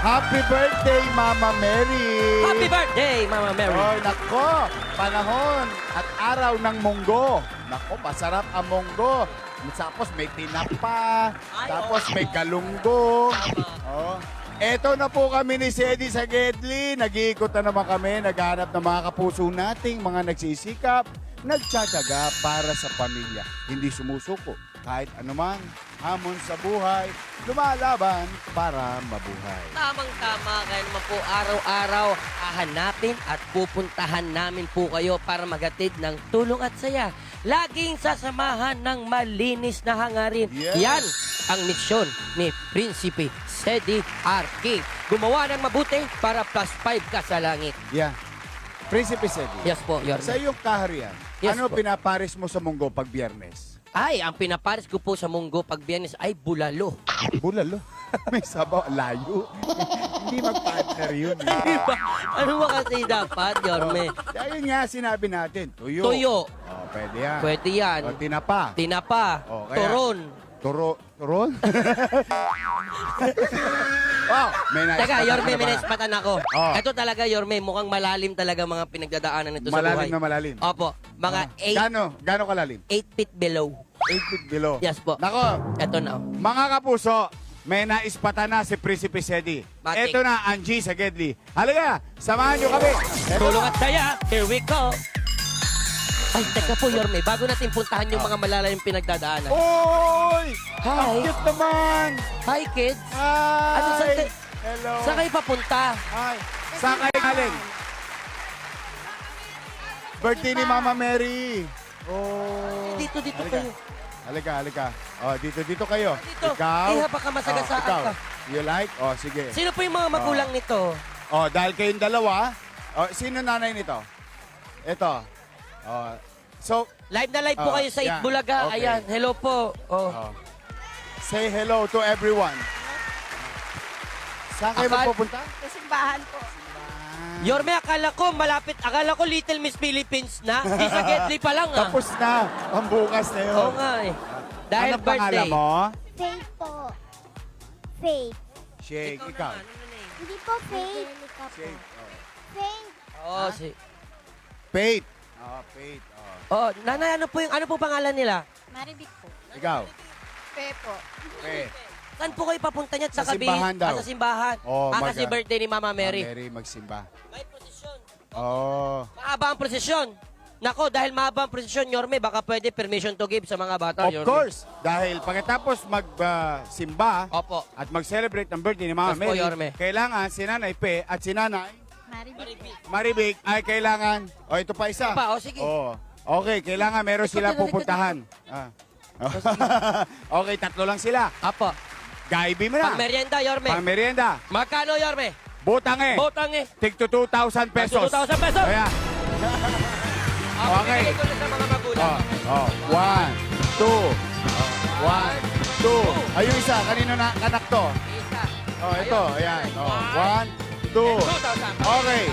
Happy birthday, Mama Mary! Happy birthday, Mama Mary. Oh, nako, panahon at araw ng munggo. Nako, masarap ang munggo. Tapos may tinapa, tapos may galunggo. Oh. Eto na po kami ni Sedi sa Gedli. Nag-iikot na naman kami, naghanap ng mga kapuso nating mga nagsisikap, nagtsatsaga para sa pamilya. Hindi sumusuko kahit anumang hamon sa buhay, lumalaban para mabuhay. Tamang-tama, kaya naman po araw-araw hahanapin at pupuntahan namin po kayo para magatid ng tulong at saya. Laging sasamahan ng malinis na hangarin. Yes. Yan ang misyon ni Prinsipe Sedi. King. Gumawa ng mabuti para plus 5 ka sa langit. Yeah. Prinsipe Sedi. Yes po, Yorme. Sa iyong kaharian, Yes ano po. pinaparis mo sa munggo pag biyernes? Ay, ang pinaparis ko po sa munggo pag biyernes ay bulalo. Bulalo. May sabaw, layo. Hindi mag-partner yun. eh. Diba? Ano ba kasi dapat, Yorme? Dahil nga sinabi natin, tuyo. Tuyo. Oh, pwede yan. Pwede yan. O, tinapa. Tinapa. Oh, kaya- Turon. Turo, turon? wow, may nais Teka, Yorme, ka na may naispatan ako. Oh. Ito talaga, Yorme, mukhang malalim talaga mga pinagdadaanan nito sa Malalim buhay. na malalim. Opo, mga Ah. 8 Gano? Gano kalalim? feet below. 8 feet below. Yes po. Nako, Ito na. oh. Mga kapuso, may naispatan na si Prinsipe Sedi. Ito na, Angie sa Gedli. Halika, samahan nyo kami. Eto Tulong at saya. Here we go. Ay, teka po, Yorme. Bago natin puntahan yung mga malalayong pinagdadaanan. Oy! Hi. Ang cute naman! Hi, kids. Hi! Ano, saan ka- Hello! Saan kayo papunta? Hi! Saan kayo galing? Birthday ni Mama Mary. Oh. Dito, dito Halika. kayo. Halika, halika. Oh, dito, dito kayo. Dito. Ikaw. Iha, baka masagasaan oh, ka. You like? Oh, sige. Sino po yung mga magulang nito? Oh, dahil kayong dalawa. Oh, sino nanay nito? Ito. Oh, so, Live na live po Oh, kayo sa yan. Itbulaga. Okay. Ayan, hello po. Oh. oh, say hello to everyone. Saan kayo Akal- magpupunta? Sa simbahan po. Yorme, akala ko malapit. Akala ko Little Miss Philippines na. Di sa Getly pa lang ah. Tapos na. Ang bukas na yun. Oo nga eh. Dahil ano pangalan birthday. mo? Faith po. Faith. Shake, ikaw. Hindi po Faith. Shake. Oh. Faith. Oh, si... Faith. Oh, Faith. Oh. Oh, nanay, ano po yung ano po pangalan nila? Maribik po. Ikaw. Fe po. Faith. Saan po kayo papunta niya? Sa Kabi- simbahan daw. Ah, sa simbahan. Oh, ah, mag- kasi birthday ni Mama Mary. Mary magsimba. May prosesyon. Oh. Mahaba ang prosesyon. Nako, dahil mahaba ang prosesyon, Yorme, baka pwede permission to give sa mga bata, Of Yorme. course. Dahil pagkatapos magsimba Opo. at mag-celebrate ng birthday ni Mama Yes po, Mary, Yorme. kailangan si Nanay Pe at si Nanay. Maribik ay kailangan, o ito pa isa. Pa, oh, sige. Oh. Okay, kailangan meron sila pupuntahan. Ah. okay, tatlo lang sila. Apo. Gaibi mo na. Pang merienda, Yorme. Pang merienda. Magkano, Yorme? Butang eh. Botang eh. Tig to 2,000 pesos. 2,000 pesos. Kaya, Ah, Okay. na sa mga magulang. oh, oh, one, two, oh, one, two. Ay, yung isa, kanino na anak to? Isa. Oh, ito, ayan. Oh, one, two. 2,000. Okay.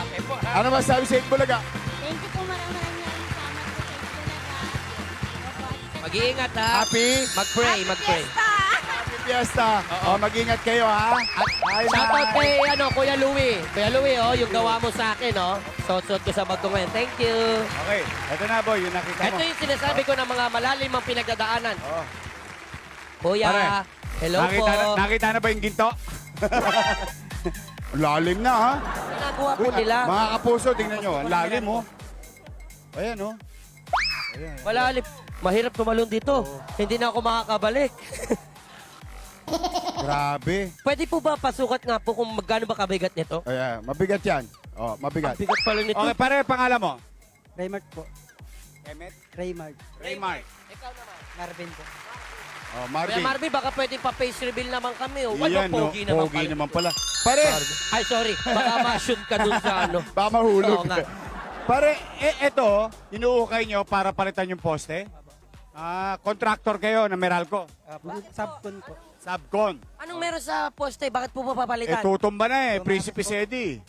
Ano masabi sa Itbulaga? Thank you po maraming. Mag-iingat ha. Happy? Mag-pray, mag-pray. Happy Fiesta. Oh, mag-ingat kayo, ha? At Bye, shoutout bye. kay ano, Kuya Louie. Kuya Louie, oh, yung gawa mo sa akin, oh. Suot-suot ko sa bag ko ngayon. Thank you. Okay, ito na, boy. Yung nakita mo. Ito yung sinasabi ko ng mga malalim ang pinagdadaanan. Oh. Kuya, Pare, hello nakita, po. Na, nakita na ba yung ginto? Lalim na, ha? Ginagawa po Uy, nila. Mga kapuso, tingnan nyo. Ang lalim, oh. Ayan, oh. Ayan. Malalim. Mahirap tumalon dito. Hindi na ako makakabalik. Grabe. Pwede po ba pasukat nga po kung magkano ba kabigat nito? Ayan, mabigat yan. Oh, mabigat. Bigat pala nito. Okay, pare, pangalan mo? Raymart po. Emmet? Raymart. Raymart. Ikaw naman. Marvin po. Oh, Kuya Marvin. Marvin, baka pwedeng pa-face reveal naman kami. Oh. Wala, Iyan, no? pogi naman Pogi pala. naman pala. Pare, Ay, sorry. Baka ma-shoot ka dun sa ano. baka mahulog. Oo nga. Pare, eh, eto, inuukay nyo para palitan yung poste? Ah, contractor kayo na Meralco. Uh, subcon po. Subcon. Anong meron sa poste? Bakit po Eh, papalitan? tutumba na eh. Prinsipe. Sedi.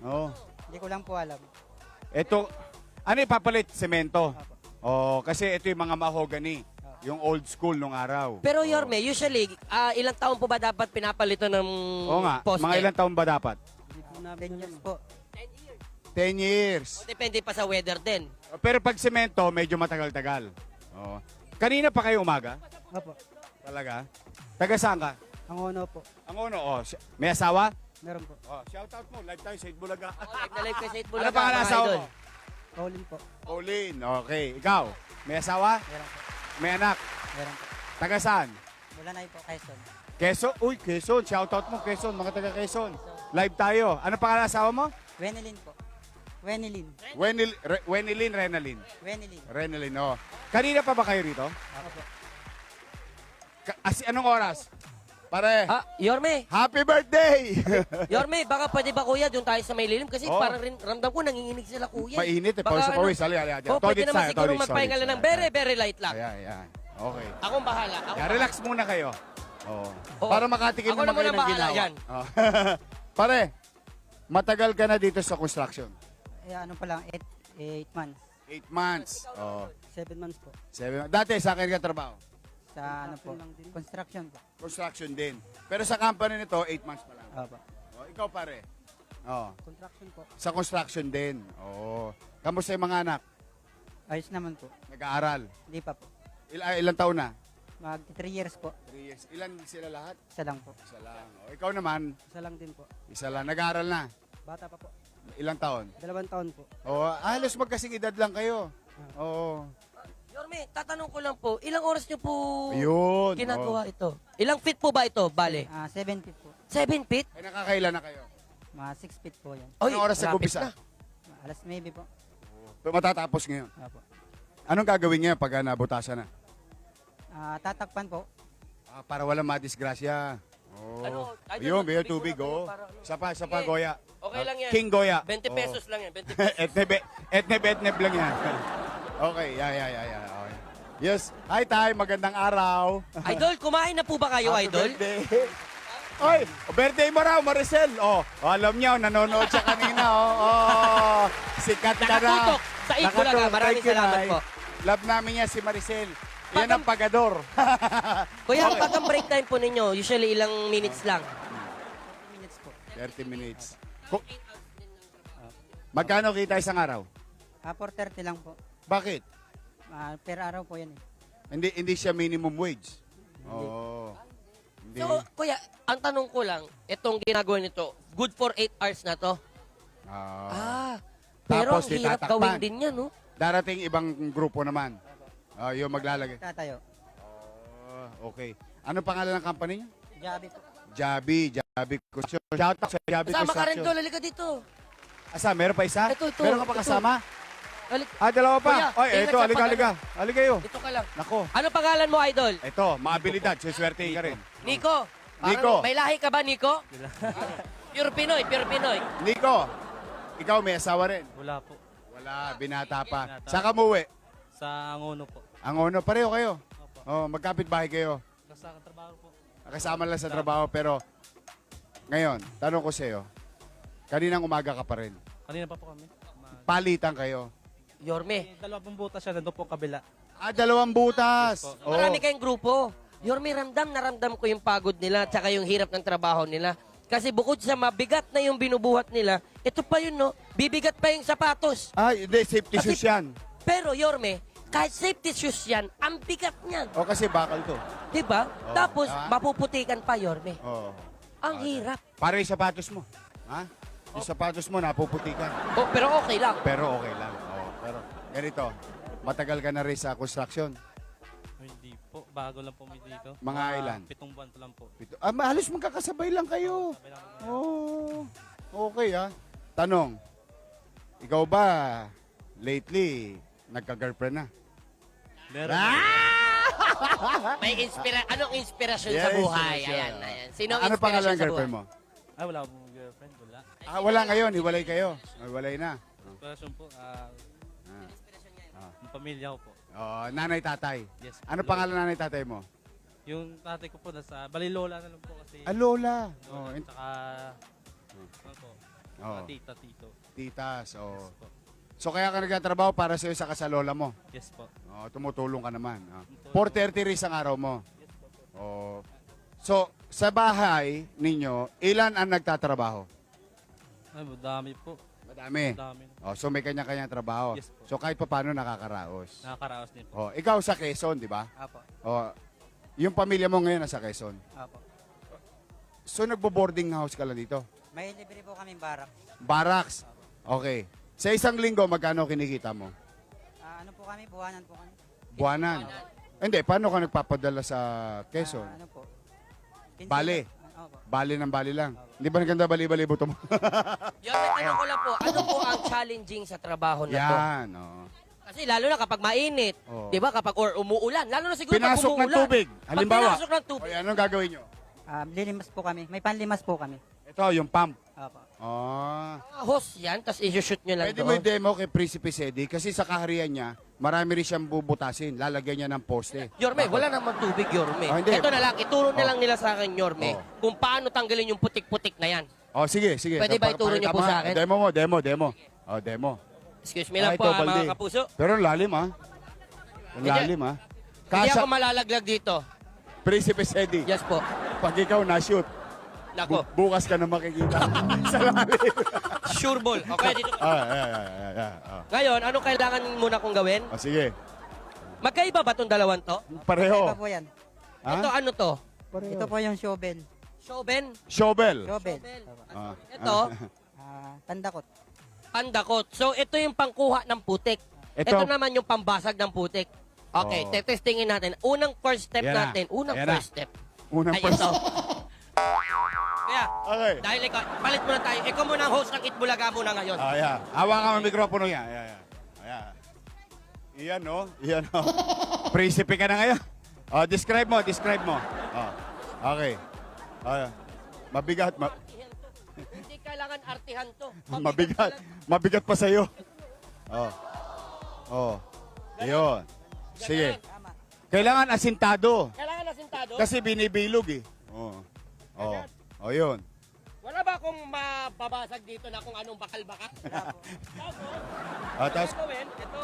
Oh. Hindi ko lang po alam. Ito, ano ipapalit? Semento. Oh, kasi ito yung mga mahogany. Yung old school nung araw. Pero Oo. Yorme, usually, ah, ilang taon po ba dapat pinapalito ng Oo nga, poste? mga ilang taon ba dapat? Hindi po namin years po. 10 years. O, Depende pa sa weather din. Pero pag semento, medyo matagal-tagal. Oo. Kanina pa kayo umaga? Opo. Talaga? Taga saan ka? Ang uno po. Ang uno, oh, si- may asawa? Meron po. Oh, shout out mo, live tayo sa Bulaga. Oh, live na live kayo sa ano Itbulaga, pa mga asawa idol. mo? Pauline po. Pauline, okay. Ikaw, may asawa? Meron po. May anak? Meron po. Taga saan? Wala na po, Quezon. Quezon? Uy, Quezon. Shout out mo, Quezon. Mga taga Quezon. Live tayo. Ano pangalan ng asawa mo? Wenelin po. Wenelin. Wenil, Re, Wenilin, Renalin. Wenelin. Renalin, oh. Kanina pa ba kayo rito? Opo. Ka- as, anong oras? Pare, Ah, Yorme, happy birthday! Yorme, baka pwede ba kuya doon tayo sa may lilim? Kasi Oo. parang rin, ramdam ko nanginginig sila kuya. Mainit eh. Baka Pawis sa ano- pawis. Halika, halika. Oh, pwede Todits naman tayo, siguro todits, magpahinga todits. lang ng very, very light lang. Ayan, ayan. Okay. Akong bahala. Ako, Kaya relax muna kayo. Oo. Oo. Para makatikim Ako naman kayo ng bahala ginawa. dyan. Oo. Pare, matagal ka na dito sa construction. Eh, ano pa lang, 8 months. Eight months. Oh. 7 months po. Seven. Dati sa akin ka trabaho. Sa ano po, construction po. Construction din. Pero sa company nito, eight months pa lang. Opo. Oh, ikaw pare. Oh. Construction po. Sa construction din. Oo. Kamusta yung mga anak? Ayos naman po. Nag-aaral. Hindi pa po. Il- ah, ilang taon na? Mag 3 years po. Three years. Ilan sila lahat? Isa lang po. Isa lang. Oh, ikaw naman, Isa lang din po. isa lang. Nag-aaral na. Bata pa po. Ilang taon? Dalawang taon po. Oo. Ah, halos magkasing edad lang kayo. Oo. Yorme, tatanong ko lang po, ilang oras niyo po Ayun. ginagawa ito? Ilang feet po ba ito, bale? Ah, 7 feet po. Seven feet? Ay, nakakailan na kayo? Mga 6 feet po yan. Oy, Anong oras sa malapit gumpisa? na. Alas 9 po. Pero matatapos ngayon. Opo. Anong gagawin niya pag ah, nabutasan na? Ah, tatakpan po. Ah, para walang madisgrasya. Oh. Ano, idol, Ayun, tubig biyo muna tubig, kayo oh. para ano. Isa pa, isa pa, Sige. Goya. Okay lang yan. King Goya. 20 Oh. pesos lang yan, 20 pesos. etneb, etneb, etneb lang yan. okay, yeah, yeah, yeah, yeah. Yes. Hi, Tay. Magandang araw. idol, kumain na po ba kayo, Happy idol? birthday. Oy, birthday mo raw, Maricel. Oh, oh, alam niyo, nanonood siya kanina. Oh, oh sikat ka na. Nakatutok sa Eat Bulaga. Nakatutok. Maraming Thank you, salamat Nay. po. Love namin niya si Maricel. Yan ang pagador. Kuya, pag ang break time po ninyo, usually ilang minutes lang? minutes po. 30 minutes. Ko- Magkano kita isang araw? Ah, 4.30 lang po. Bakit? Ah, per araw po yan eh. Hindi hindi siya minimum wage. Oo. Hindi. So, kuya, ang tanong ko lang, itong ginagawa nito, good for 8 hours na to? Ah. Ah, pero Tapos, ang hirap itatakpan. gawin din yan, no? Darating ibang grupo naman. Ah, yung maglalagay. Tatayo. Oh, okay. Ano pangalan ng company niyo? Jabi po. Jabi, Jabi Construction. Shout out sa Jabi Kasama ka rin Construction. doon, halika dito. Asa, meron pa isa? Ito, ito, Meron ka pa ito. kasama? Halik- Ah, dalawa pa. Kuya, Oy, ingat ito, sa halika, pag- halika. Halika kayo. Dito ka lang. Nako. Ano pangalan mo, idol? Ito, maabilidad. Suswertein ka rin. Nico. Parang- Nico. May lahi ka ba, Nico? pure Pinoy, pure Pinoy. Nico, ikaw may asawa rin. Wala po. Wala, binata pa. Binata. Saan ka muwi? Sa Angono po. Ang ono, pareho kayo. Opo. Oh, magkapit bahay kayo. Sa trabaho po. Kasama lang sa trabaho pero ngayon, tanong ko sa iyo. Kaninang umaga ka pa rin. Kanina pa po kami. Palitan kayo. Yorme. Eh, Dalawa pong butas siya, nandun po kabila. Ah, dalawang butas. Yes Oo. Marami kayong grupo. Yorme, ramdam na ramdam ko yung pagod nila tsaka yung hirap ng trabaho nila. Kasi bukod sa mabigat na yung binubuhat nila, ito pa yun, no? Bibigat pa yung sapatos. Ah, hindi, safety Kasi- shoes yan. Pero, Yorme, kahit safety shoes yan, ang bigat niyan. O kasi bakal to. Di ba? Oo, Tapos, tama. mapuputikan pa, Yorme. Oo. Ang hirap. Para yung sapatos mo. Ha? Yung sapatos mo napuputikan. Oh, pero okay lang. Pero okay lang. Ganito. Matagal ka na rin sa construction. Hindi po. Bago lang po may dito. Mga ilan? Pitong buwan pa lang po. Ito, ah, halos magkakasabay lang kayo. Sabi lang po. Oh, okay ah. Tanong, ikaw ba lately nagka-girlfriend na? Meron. May inspira anong inspirasyon Yeah, sa buhay? inspirasyon. Ayan, ayan. Sino ang ano inspirasyon pangalan ng sa girlfriend buhay? mo? Ay, wala akong girlfriend. Wala. Ah, wala ngayon, hiwalay kayo. Ah, Hiwalay na. Inspirasyon po, ah, Ah. Pamilya ko po. Oh, nanay tatay. Yes. Ano pangalan ng nanay tatay mo? Yung tatay ko po nasa Balilola na lang po kasi. Ah, Lola. Lola, Oh, in- Tsaka, ano po, oh, mga tita, tito. titas. Oh. Yes po. So kaya ka nagtatrabaho para sa'yo sa kasalola mo. Yes po. Oh, tumutulong ka naman. Oh. 4.30 rin ang araw mo. Oh. So, sa bahay ninyo, ilan ang nagtatrabaho? Ay, madami po. Madami. Madami. Oh, so may kanya-kanyang trabaho. Yes po. So kahit pa paano nakakaraos. Nakakaraos din po. Oh, ikaw sa Quezon, di ba? Apo. Oh, yung pamilya mo ngayon nasa Quezon. Apo. So nagbo-boarding house ka lang dito? May libre po kaming barak. Barracks. Okay. Sa isang linggo, magkano kinikita mo? Ah, ano po kami? Buwanan po kami. Buwanan. Hindi, paano ka nagpapadala sa Ah, Quezon? ano po? Bale. Ah. Bali ng bali lang. Hindi ba naganda bali-bali buto mo? Yorme, tanong ko lang po, ano po ang challenging sa trabaho na to? Yan. Oh. Kasi lalo na kapag mainit, Oo. 'di ba? Kapag or umuulan, lalo na siguro Pinasok pag ng umuulan. tubig. Halimbawa. Pag pinasok ng O tubig. anong gagawin nyo? Ah, lilimas po kami. May panlimas po kami. Ito, yung pump. Opo. Oh. Ah, hose yan, tapos i-shoot nyo lang Pwede doon. mo i-demo kay Prinsipe Sedi kasi sa kaharian niya, marami rin siyang bubutasin. Lalagyan niya ng poste. Yorme, wala namang tubig, Yorme. Oh, hindi. Ito na lang, ituro na Oh. lang nila sa akin, Yorme, Oh. kung paano tanggalin yung putik-putik na yan. Oh, sige, sige. Pwede ba ituro niyo po mo sa akin? Demo mo, demo, demo. Oh, demo. Excuse me lang Ah, po, ito, ah, Baldi. mga kapuso. Pero ang lalim, ah. Ang Hindi- lalim, ah. Hindi ako malalaglag dito. Prinsipe Sedi, Yes po. pag ikaw na-shoot, Nako, bu- bukas ka na makikita sa lalim. Sure ball. Okay, dito. ah, yeah, yeah, yeah, yeah. Oh. Ngayon, anong kailangan muna kong gawin? Oh, sige. Magkaiba ba itong dalawang to? Iba Pareho. po yan. Ha? Ito ano to? Pareho. Ito po yung shovel. Shoben? Shovel. Shovel. Ah. Ito, Ah, pandakot. pandakot. So, ito yung pangkuha ng putik. Ito, Ito, naman yung pambasag ng putik. Okay, Oo. tetestingin natin. Unang first step Yan na. natin. Unang Yan na. first step. unang Ay, first. ito. Kaya, Okay. dahil ikaw, palit muna tayo. Ikaw muna ang host ng Itbulaga muna ngayon. Ah, yeah. Hawakan mo ang mikropono yan. Yeah, yeah. Yeah. Iyan, no? Iyan, no? Prinsipe ka na ngayon. Oh, describe mo, describe mo. Oh. Okay. Oh, mabigat, ma- Artihan to. Hindi kailangan artihan to. mabigat. lang. Mabigat pa sa'yo. Oh. Oh. Iyon. Sige. Kailangan asintado. Kailangan asintado. Kasi binibilog eh. Oh, yun. Wala ba akong mababasag dito na kung anong bakal-bakal? Tapos, Ah, ano tapos, gawin? Ito.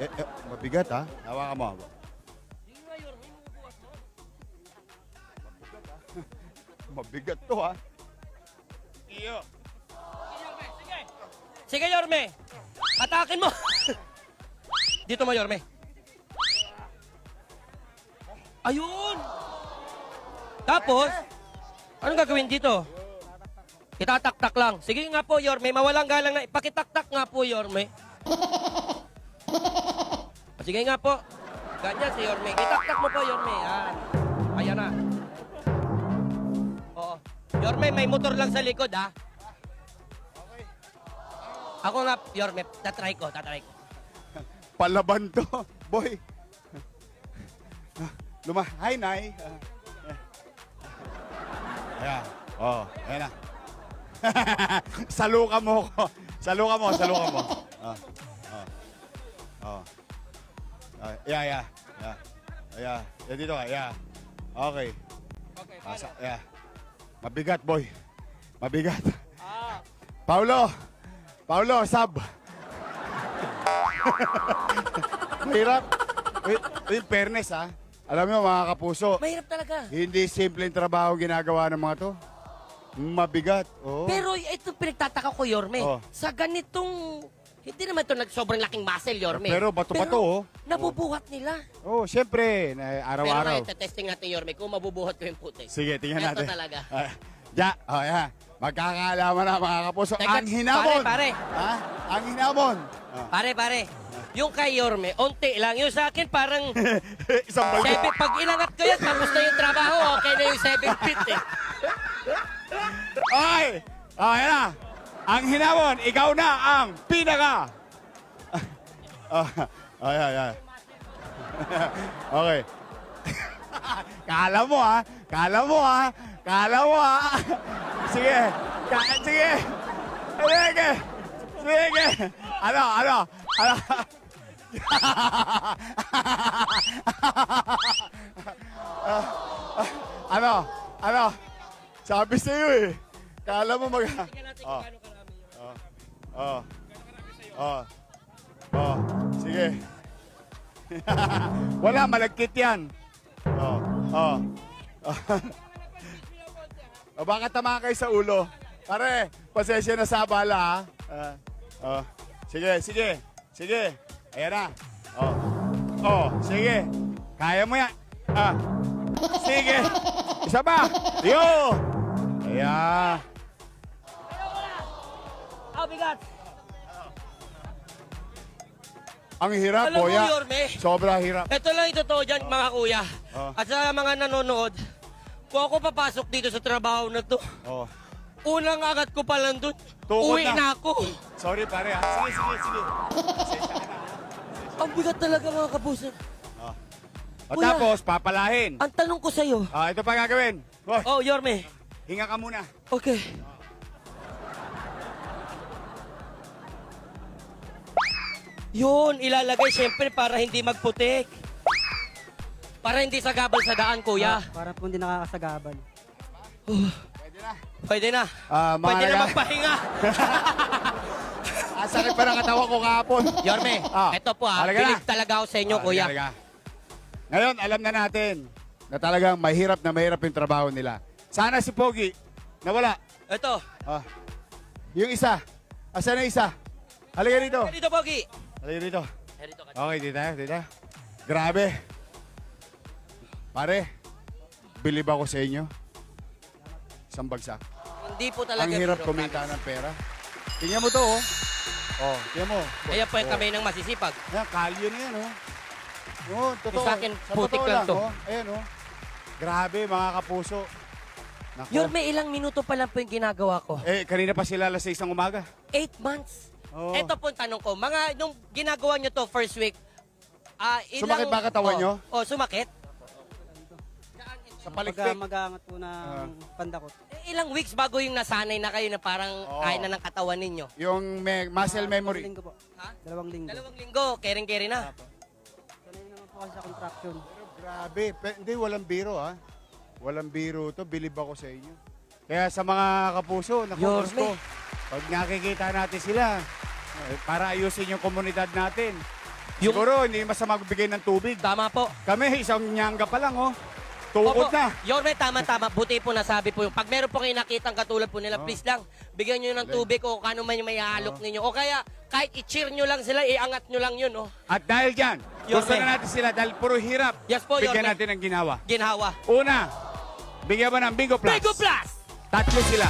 eh, eh, mabigat ha. Hawakan mo. Hindi nga yun. May bubukas mo. Mabigat to ha. Iyo. Sige. Sige, Yorme. Atakin mo. Dito mo, Yorme. Ayun! Tapos, anong gagawin dito? Itataktak lang. Sige nga po, Yorme. Mawalang galang na. Pakitaktak nga po, Yorme. Sige nga po. Ganyan si Yorme. Itaktak mo po, Yorme. Yan. Ayan na. Oo. Yorme, may motor lang sa likod, ha? Ako nga, Yorme, tatry ko, tatry ko. Palaban to. Boy. Luma. Hi, Nay. Ayan. Oh, ayan na. saluka mo ko. Saluka mo, saluka mo. Oh. Oh. Oh. Ah, yeah, yeah. Yeah. Yeah. Yeah, dito ka. Yeah. Okay. Okay, Asa, yeah. Mabigat, boy. Mabigat. Ah, Paulo! Paulo, sub! Mahirap. Wait, wait, fairness ha. Alam mo mga kapuso, mahirap talaga. hindi simpleng trabaho ginagawa ng mga to. Mabigat. Oh. Pero ito pinagtataka ko, Yorme. Oh. Sa ganitong, hindi naman ito nag sobrang laking muscle, Yorme. Pero bato-bato, oh. nabubuhat nila. Oh, syempre, na- Pero araw-araw. ngayon, testing natin, Yorme, kung mabubuhat ko yung putik. Sige, tingnan Ito natin. talaga. Ah, ja, oh, yeah. Magkakaalaman na mga kapuso. Teka, ang hinamon. pare, pare. Ha? Ang hinamon. Ah. Pare, pare. Yung kay Yorme, onti lang. Yung sa akin, parang Isang balde. seven, pag inangat ko yan, tapos na yung trabaho, okay na yung seven feet eh. Ay! Oh, yan na. Ang hinamon, ikaw na ang pinaka. Oh, ay, ay, ay. okay. Kala mo ha. Kala mo ha. Kala mo ha. Sige. Ka sige. Sige. Sige. Ano, ano, ano. ano, ano. Sabi sa'yo eh. Kala mo mag... Oh. yun. Oh. Oh. Oh, sige. Wala, malagkit yan. Oh, oh. o baka tama kayo sa ulo. Pare, pasensya na sa abala ha. Ah, oh. Sige, sige. Sige. Ayan na. Oh. Oh, sige. Kaya mo yan. Ah. Sige. Isa pa. Yo. Ayan. Ah, bigat. Ang hirap, Alam mo, boya. Yorme, Sobra hirap. ito lang yung totoo dyan, mga kuya. Oh. At sa mga nanonood, kung ako papasok dito sa trabaho na to, Oh. unang angat ko pa lang dun, Tukod uwi na. na. ako. Sorry pare ha. Sige, sige, sige. Na. Ang bigat talaga mga kapuso. O Kuya. tapos, papalahin. Ang tanong ko sa'yo, Ah, ito pa gagawin. Boy, oh, Yorme, hinga ka muna. okay. Yun, ilalagay siyempre para hindi magputik. Para hindi sagabal sa daan, kuya. Para po hindi nakakasagabal. Pwede na. Pwede na. Ah, mga Pwede na magpahinga. Ah, sakit pa ng katawan ko kahapon. Yorme, Ah, eto po ha. na. Bilig talaga ako sa inyo, Ah, kuya. halika. Ngayon, alam na natin na talagang mahirap na mahirap yung trabaho nila. Sana si Pogi, nawala. Eto. Ah, yung isa. Asan na isa? Halika rito. Dito, Pogi. Halika. Dito ka. Okay, dito tayo, dito. Grabe. Pare, bilib ako sa inyo. Isang bagsak. Hindi po talaga. Ang hirap biro, kumita promise. ng pera. Tingnan mo to, oh. Oh, tingnan mo. Ayan po yung Oh. kamay ng masisipag. Yan, kalyo na yan, oh. Oh, totoo. Sa akin, putik totoo lang to. Oh. Ayan, oh. Grabe, mga kapuso. Nako. Yorme, ilang minuto pa lang po yung ginagawa ko. Eh, kanina pa sila alas 6 ng umaga. Eight months. Oo. Ito po ang tanong ko. Mga, nung ginagawa nyo to first week, ah ilang... Sumakit ba katawan oh, nyo? Oh, sumakit. Sa palikpik. mag-aangat po ng Ah. pandakot. Eh, ilang weeks bago yung nasanay na kayo na parang Oo. kaya na ng katawan ninyo? Yung me- muscle Ah, memory. Dalawang linggo po. Ha? Dalawang linggo. Dalawang linggo, kering-keri na. Sanay naman po kasi sa contraction. Pero grabe. Pe- hindi, walang biro, ha? Walang biro to. Bilib ako sa inyo. Kaya sa mga kapuso, naku, Yorme. gusto, pag nakikita natin sila, eh, para ayusin yung komunidad natin. Yung- Siguro, hindi masama magbigay ng tubig. Tama po. Kami, isang nyangga pa lang, oh. Tukod Opo. na. Yorme, tama-tama. Buti po nasabi po yung pag meron po kayo nakitang katulad po nila, Oo. please lang, bigyan nyo ng tubig o kano man yung may halok Oo. ninyo. O kaya, kahit i-cheer nyo lang sila, iangat nyo lang yun, oh. At dahil dyan, Yorme. gusto na natin sila dahil puro hirap. Yes po, Bigyan Yorme. natin ng ginawa. Ginhawa. Una, bigyan mo ng Bingo Plus. Bigo Plus! Tatlo sila.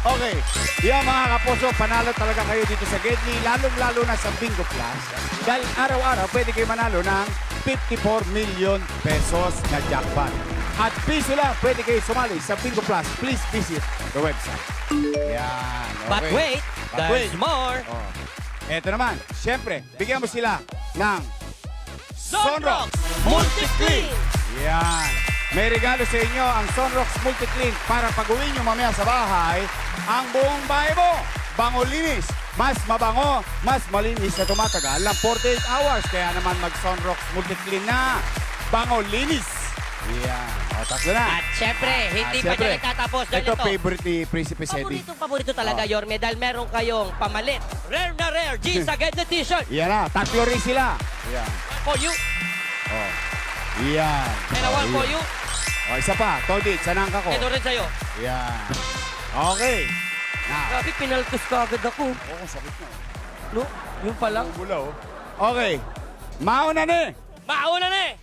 Okay. Yan mga kapuso, panalo talaga kayo dito sa Gedli, lalong-lalo na sa Bingo Plus. Dahil araw-araw pwede kayo manalo ng 54 million pesos na jackpot. At piso lang, pwede kayo sumali sa Bingo Plus. Please visit the website. Yan. Okay. But wait, But there's wait. more. Oh. Eto naman, syempre, bigyan mo sila ng Sunrock Multi-Clean! Yan. May regalo sa inyo ang Sunrox Multi-Clean para pag-uwi nyo mamaya sa bahay, ang buong bahay mo, bango linis. Mas mabango, mas malinis na tumatagal ng 48 hours. Kaya naman mag-Sunrox Multi-Clean na. Bango linis. Yan. O, tatlo na. At syempre, hindi Ah, pa syempre, dyan nagtatapos. Ito, Ganito. favorite ni Prinsipe Sedi. Paborito, paborito talaga, Oh. Yorme, dahil meron kayong pamalit. Rare na rare, G sa Get the T-shirt. Yan na, tatlo rin sila. Yan. For you, Oh. Yan. and a one for you, O, isa pa. Todit, sanang ka ko. ito rin sa'yo. Yan. Okay. Now. Grabe, pinaltos ka agad ako. Oo, sakit na. No? Yung pa lang. Bula, oh. Okay. Mauna ni. Mauna na eh!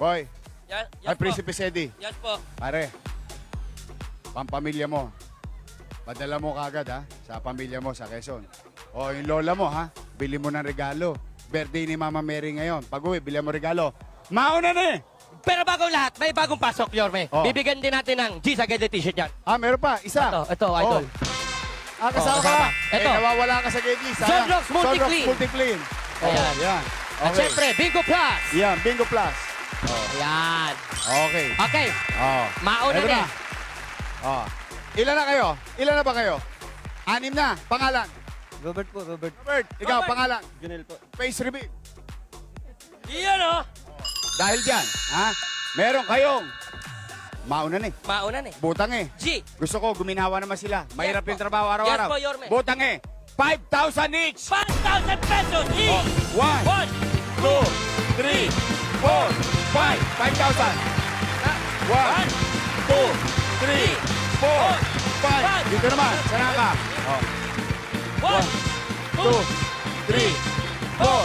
Boy, Yes, yes ay po. Prinsipe Sedi. Yes po. Pare, pampamilya mo. Padala mo kagad ha, sa pamilya mo sa Quezon. O yung lola mo ha, bili mo ng regalo. Birthday ni Mama Mary ngayon. Pag uwi, bili mo regalo. Mauna ni! Pero bago ang lahat, may bagong pasok, Yorme. Oh. Bibigyan din natin ng G sa T-shirt yan. Ah, meron pa. Isa. Ito, ito, idol. Oh. Ah, kasama Oh, ka. kasama. Eh, Ito. nawawala ka sa Gedli. Sayang. Sunrox Multi-Clean. Sunrox Multi-Clean. Oh, Ayan. yan. At syempre, Bingo Plus. Yan, Bingo Plus. Yan. Okay. Okay, Oh. mauna na. na. Oh. Ilan na kayo? Ilan na ba kayo? Anim na. Pangalan. Robert po, Robert. Robert, ikaw, Robert. pangalan. Junel po. Face reveal. Iyan oh. Dahil dyan, ha? Meron kayong mauna ni. Mauna na eh. Butang eh. G. Gusto ko, guminawa naman sila. Mahirap Yes yung trabaho araw-araw. Yes po, Yorme. Butang eh. 5,000 each. 5,000 pesos Oh, each! one, One, two, three, four, five. 5,000. One, two, three, four, five. five. Dito naman, sana ka. Oh. one, two, three, four,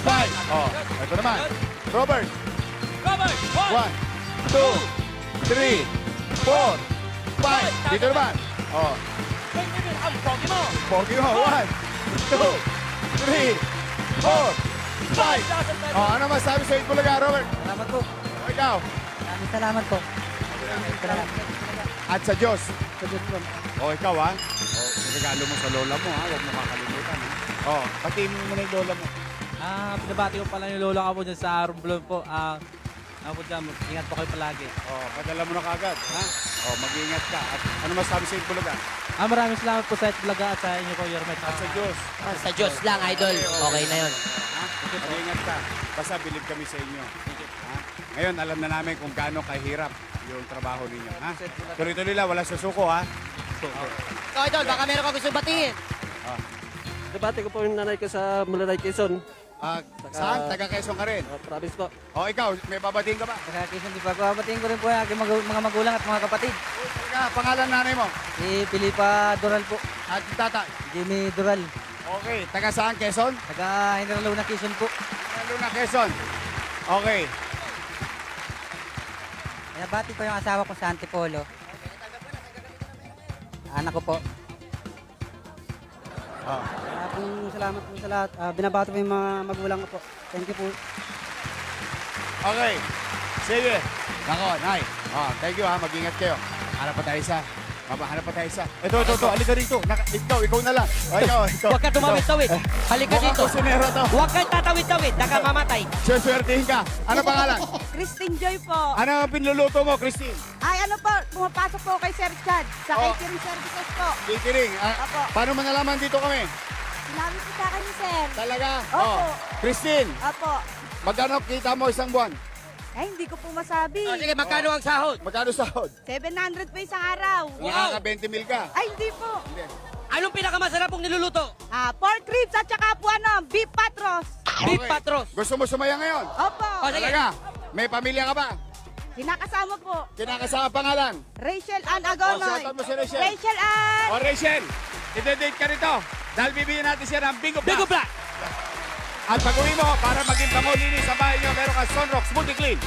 five. Oh, ito naman. Robert, cover! One, one, two, three, four, five. Dito naman. Oh, ang pogi mo! pogi mo. One, two, three, four, five. 5,000 pesos! Oh, ano masabi sa Itbulaga, Robert? Salamat po. O, ikaw. Maraming salamat po. At sa Diyos. Sa Diyos po. O, ikaw ha. O, regalo mo sa lola mo ha. Huwag mo kakalimutan ha. O, pati mo muna yung lola mo. Ah, pinabati ko pala yung lola ko po dyan sa Romblon po. Ah, ako po dyan, ingat po kayo palagi. O, padala mo na kagad ha. O, mag-iingat ka. At ano masabi sa Itbulaga? Ah, maraming salamat po sa Itbulaga at sa inyo po, Yermet. At sa Diyos. Sa Diyos lang, idol. Okay na yun. Ha? Mag-iingat ka. Basta bilib kami sa inyo. Ha? Ngayon, alam na namin kung gaano kahirap yung trabaho ninyo. Ha? Tuloy-tuloy lang, wala susuko ha. Ikaw, idol, baka meron ka gusto batiin. Nabati ko po yung nanay ko sa Malalay Quezon. Ah, saan? Taga Quezon ka rin. Uh, province po. O, ikaw, may babatiin ka ba? Kaya Quezon, di ba? Babatiin ko rin po yung aking magu- mga magulang at mga kapatid. O, talaga, pangalan nanay mo. Si Filipa Dural po. At yung tata. Jimmy Dural. Okay, taga saan Quezon? Taga Hinarlaw na Quezon po. Luna Quezon. Okay. Nabati ko yung asawa ko sa Antipolo. Anak ko po. Kaya po, salamat po sa lahat. Ah, binabati po yung mga magulang ko po. Thank you po. Okay. Sige. Nako, Nay. Oh, thank you ha. Mag-ingat kayo. Hanap pa tayo isa. Mama, hanap pa tayo isa. Ito, ito, ito. Halika rito. Naka, ikaw, ikaw na lang. O, ikaw, ikaw. Huwag ka tumawid-tawid. Halika Mukhang dito. kusinero to. Huwag kang tatawid-tawid. Naka mamatay. Swertihin ka. Ano pangalan? Christine Joy po. Ano ang pinluluto mo, Christine? Ay, ano po, pumapasok po kay Sir Chad sa Oh. catering services po. Catering. Ah, Apo. paano mo nalaman dito kami? Sinabi po sa akin ni Sir. Talaga? Opo. Oh. Christine, Apo. magkano kita mo isang buwan? Ay, hindi ko po masabi. O, sige, magkano ang sahod? Magkano sahod? 700 po isang araw. Nakaka-20 mil ka. Ay, hindi po. Hindi. Anong pinakamasarap pong niluluto? Ah, pork ribs at saka po ano, beef patros. Beef Okay. patros. Gusto mo sumaya ngayon? Opo. O, sige. Talaga? May pamilya ka ba? Kinakasama po. Kinakasama pangalan? Rachel Ann Oh, Agonoy. shoutout mo si Rachel. Rachel Ann. O Rachel, ide-date ka rito. Dahil bibigyan natin siya ng Bingo Plus. Bigo Black. At pag uwi mo, para maging pangolinis sa bahay nyo, meron ka Sunrox Multi Clean.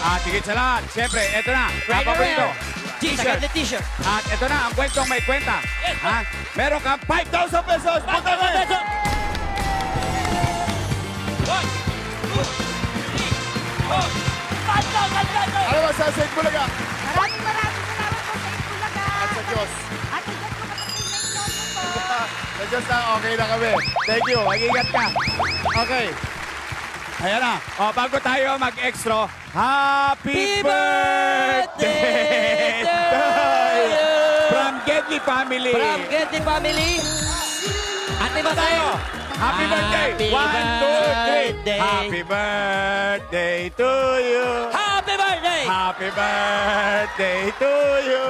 At higit sa lahat, siyempre, eto na. Jeans, T-shirt. t-shirt. At ito na, ang kwentong may kwenta. Yes, ha? Meron kang 5,000 pesos. Punta mo eh. pesos. One, two, three, four, 5,000 pesos. Ano ba sa St. Bulaga? Maraming maraming salamat po sa Itbulaga. At sa Diyos. At sa Diyos Diyos na, okay na kami. Thank you. Mag-ingat ka. Okay. Ayan na. O, bago tayo mag-extra, Happy birthday to you! From Gedli Family. From Getty Family. Ate tayo. Masayo. Happy birthday. Happy One, two, three. birthday. Happy birthday to you. Happy birthday. Happy birthday to you.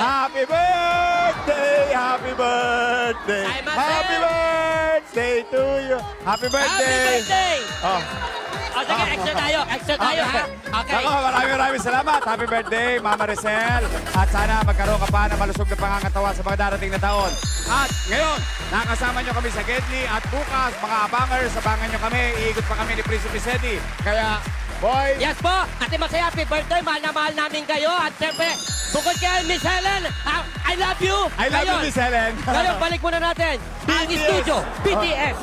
Happy birthday. Happy birthday. Happy birthday. Ay, Marcel. Happy birthday to you. Happy birthday. Oh. O sige, extra tayo. Extra tayo ha. Okay. Ako, maraming maraming salamat. Happy birthday, Mama Resel. At sana magkaroon ka pa ng malusog na pangangatawan sa mga darating na taon. At ngayon, nakasama nyo kami sa Gedli. At bukas, mga abangers, abangan nyo kami. Iikot pa kami ni Prinsipe Sedi. Kaya, boys, Yes po, Ate Masaya, happy birthday. Mahal na mahal namin kayo. At siyempre, bukod kay Miss Helen, ah, I love you. I love you, Ngayon, Miss Helen. Ngayon, balik muna natin ang BTS. studio, BTS.